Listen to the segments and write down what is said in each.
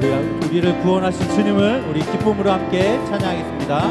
우리 우리를 구원하신 주님을 우리 기쁨으로 함께 찬양하겠습니다.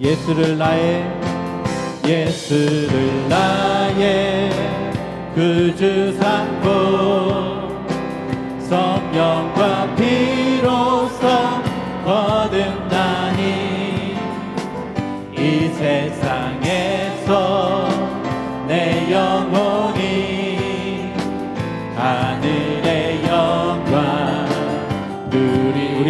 예수를 나의 예수를 나의 구주 삼고 성령과 피로써 거듭나니 이 세상에서 내 영혼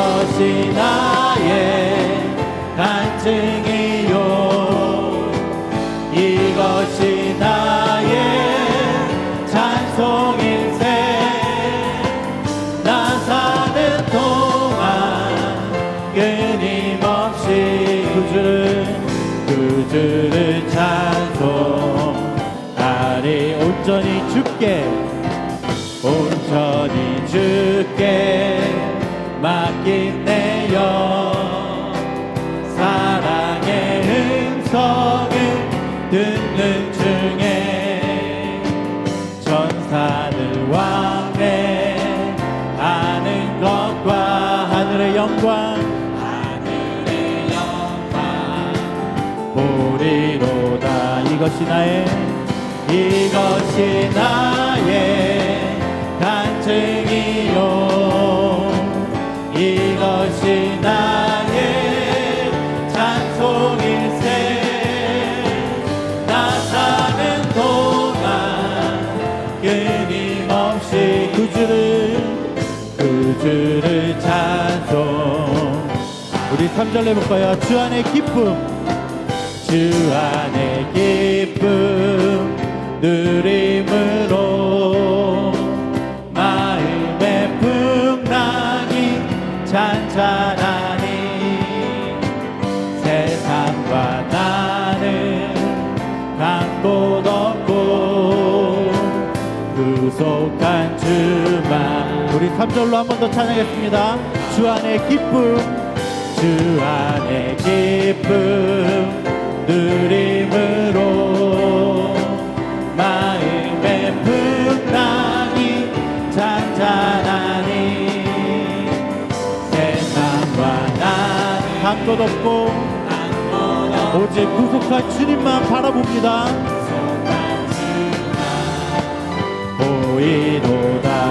것이 나의 간증이요. 이것이 나의 찬송일세 나 사는 동안 끊임없이 구주를 구주를 찬송하리. 온전히 주께 온전히 주께 맡긴 내영 사랑의 음성을 듣는 중에 전사들 왕래 하는 것과 하늘의 영광 하늘의 영광. 보리로다 이것이 나의 이것이 나의 간증이요 주를 찬송. 우리 3절 해볼까요? 주 안의 기쁨. 주 안의 기쁨. 누림으로 마음의 풍랑이 잔잔하 3절로 한 번 더 찬양했습니다. 주 안의 기쁨 주 안의 기쁨 누림으로 마음의 풍랑이 잔잔하니 세상과 나는 한곳 없고 오직 구속한 주님만 바라봅니다. 보이도다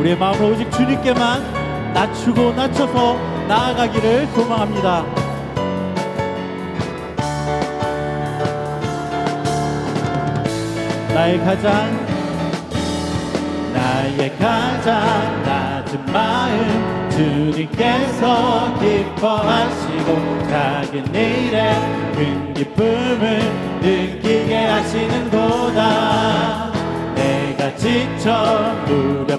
우리의 마음을 오직 주님께만 낮추고 낮춰서 나아가기를 소망합니다. 나의 가장 나의 가장 낮은 마음 주님께서 기뻐하시고 작은 일에 큰 기쁨을 느끼게 하시는도다 내가 지쳐 무력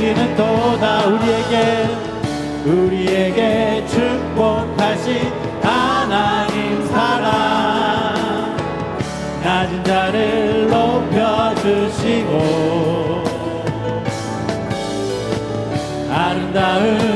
당신은 또다 우리에게 우리에게 축복하신 하나님 사랑. 낮은 자를 높여주시고 아름다운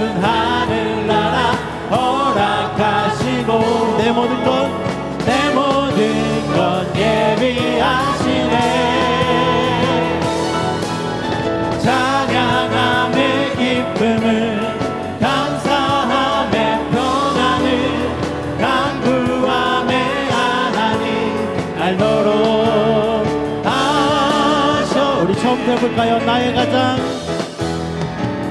해볼까요? 나의 가장.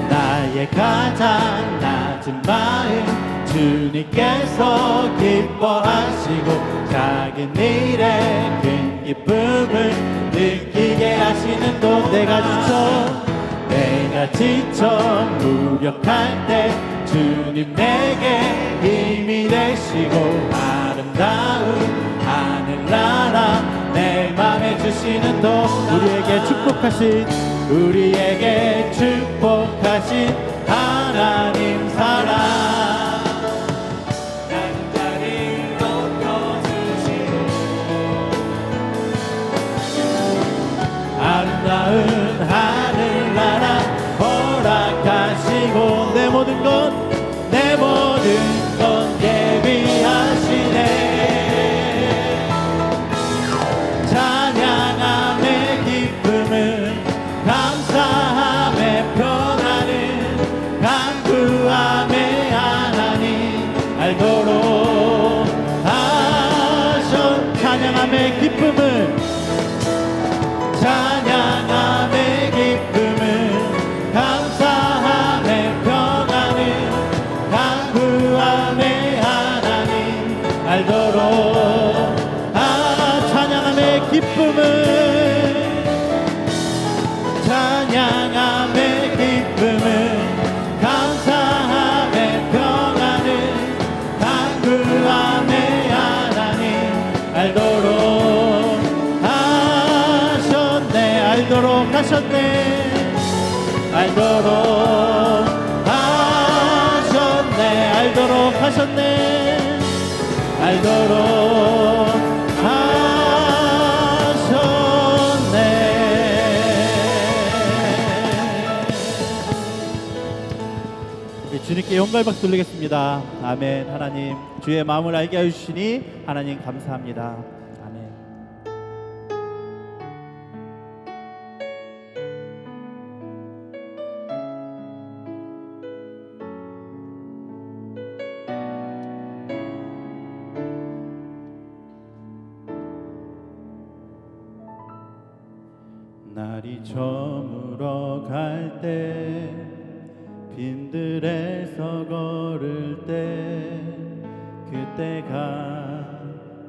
나의 가장 낮은 마음. 주님께서 기뻐하시고 작은 일에 큰 기쁨을 느끼게 하시는 도 내가 지쳐. 내가 지쳐 무력할 때 주님 내게 힘이 되시고 아름다운 하늘나라 내 맘에 주시는 도 우리에게 축복하신 우리에게 축복하신 하나님 사랑 찬양함의 기쁨은 알도록 하셨네. 알도록 하셨네. 알도록 하셨네. 알도록 하셨네. 우리 주님께 영광 박수 돌리겠습니다. 아멘. 하나님 주의 마음을 알게 해주시니 하나님 감사합니다 저물어 갈 때 빈들에서 걸을 때 그때가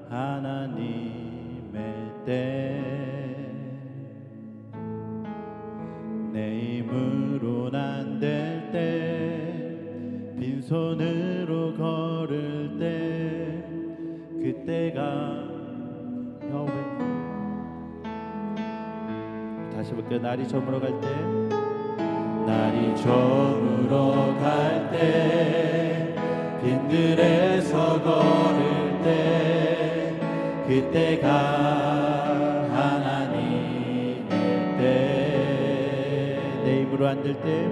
하나님의 때내 힘으론 안될 때 빈손으로 걸을 때 그때가 볼게요. 날이 저물어 갈 때, 날이 저물어 갈 때, 빈들에서 걸을 때, 그때가 하나님의 때. 내 힘으로 안 될 때,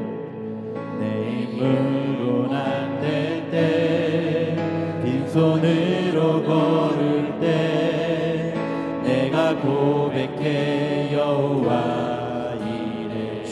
내 힘으로 안 될 때, 빈손으로 걸을 때, 내가 고백해 여호와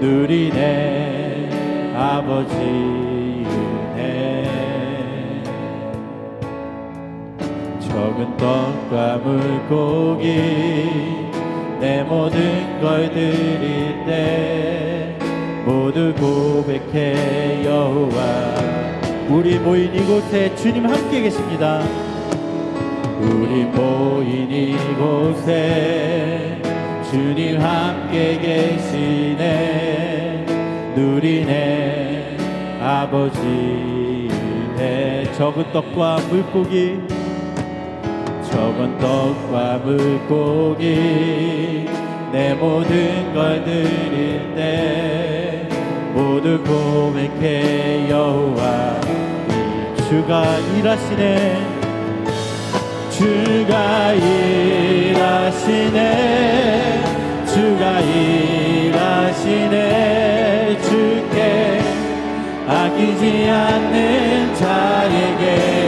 누리네 아버지 은혜 적은 떡과 물고기 내 모든 걸 드릴 때 모두 고백해 여호와 우리 모인 이곳에 주님 함께 계십니다. 우리 모인 이곳에 주님 함께 계시네. 누리네. 아버지의 적은 떡과 물고기 적은 떡과 물고기 내 모든 걸 드릴 때 모두 고백해 여호와. 이 주가 일하시네. 주가 일하시네 아끼지 않는 자에게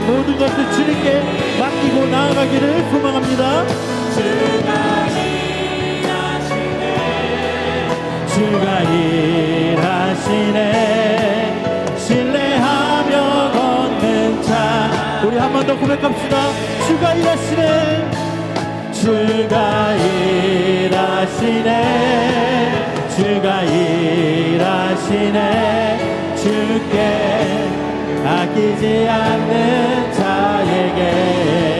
모든 것을 주님께 맡기고 나아가기를 소망합니다. 주가 일하시네. 주가 일하시네 신뢰하며 걷는 자. 우리 한 번 더 고백합시다. 주가 일하시네. 주가 일하시네. 주가 일하시네 아끼지 않는 자에게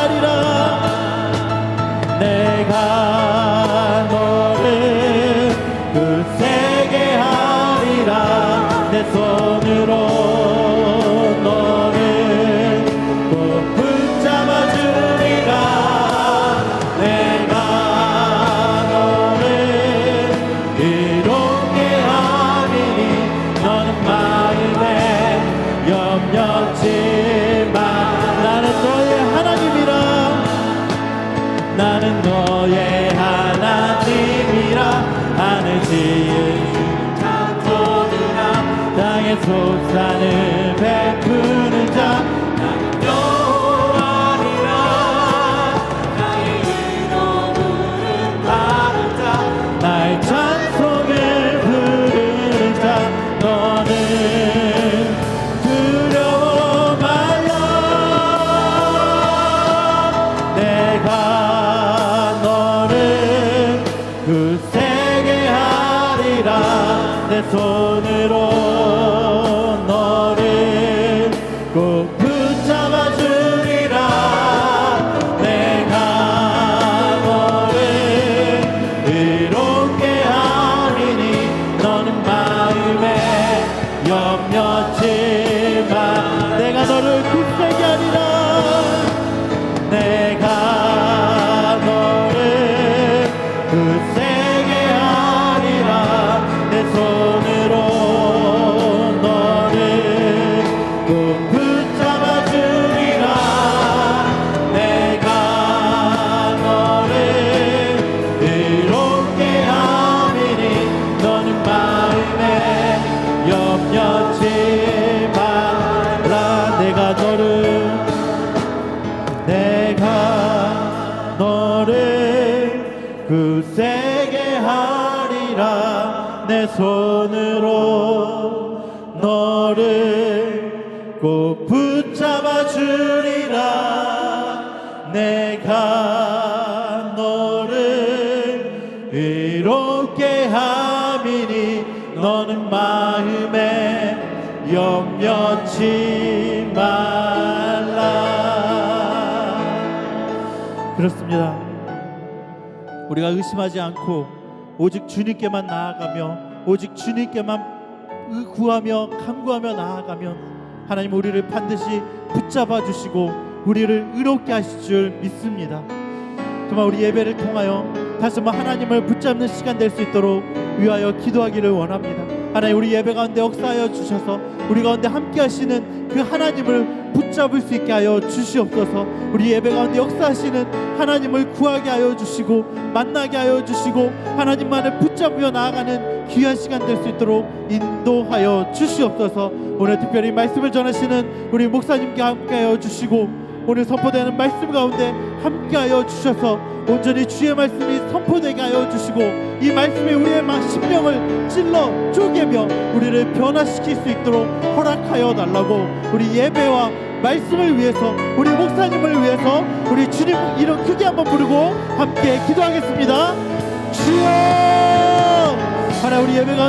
하리라. 내가 너를 굳세게 하리라 내 손으 굳세게 하리라 내 손으로 너를 꼭 붙잡아 주리라. 내가 너를 의롭게 함이니 너는 마음에 염려치 말라. 그렇습니다 우리가 의심하지 않고 오직 주님께만 나아가며 오직 주님께만 구하며 간구하며 나아가면 하나님 우리를 반드시 붙잡아 주시고 우리를 의롭게 하실 줄 믿습니다. 정말 우리 예배를 통하여 다시 한번 하나님을 붙잡는 시간 될 수 있도록 위하여 기도하기를 원합니다. 하나님 우리 예배 가운데 역사하여 주셔서 우리 가운데 함께 하시는 그 하나님을 붙잡을 수 있게 하여 주시옵소서. 우리 예배 가운데 역사하시는 하나님을 구하게 하여 주시고 만나게 하여 주시고 하나님만을 붙잡으며 나아가는 귀한 시간 될 수 있도록 인도하여 주시옵소서. 오늘 특별히 말씀을 전하시는 우리 목사님께 함께 하여 주시고 오늘 선포되는 말씀 가운데 함께하여 주셔서 온전히 주의 말씀이 선포되게 하여 주시고 이 말씀이 우리의 막 심령을 찔러 쪼개며 우리를 변화시킬 수 있도록 허락하여 달라고 우리 예배와 말씀을 위해서 우리 목사님을 위해서 우리 주님 이름 크게 한번 부르고 함께 기도하겠습니다. 주여! 하나 우리 예배 가운데